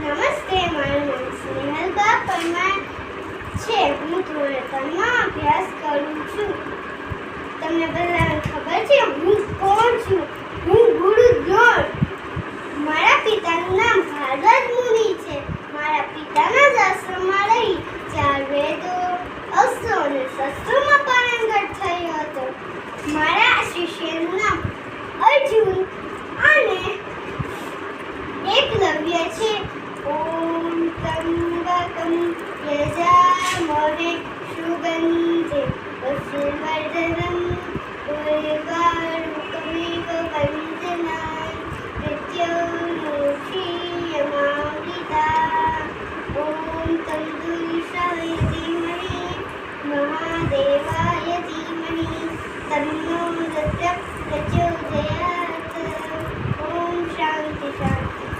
નમસ્તે, મારું નામ સ્નેહલબા પરમાર છે. હું ધોરણમાં અભ્યાસ કરું છું. તમને બધાને ખબર છે, હું કોણ છું? હું ગુરુ દ્રોણ મારા પિતાનું નામ ભારદ્વાજ મુનિ છે. મારા પિતાના જ આશ્રમમાં રહી, ચાર વેદો, અસ્ત્રો અને શસ્ત્રોમાં પારંગત થયો હતો. મારા The moon la casa, The chica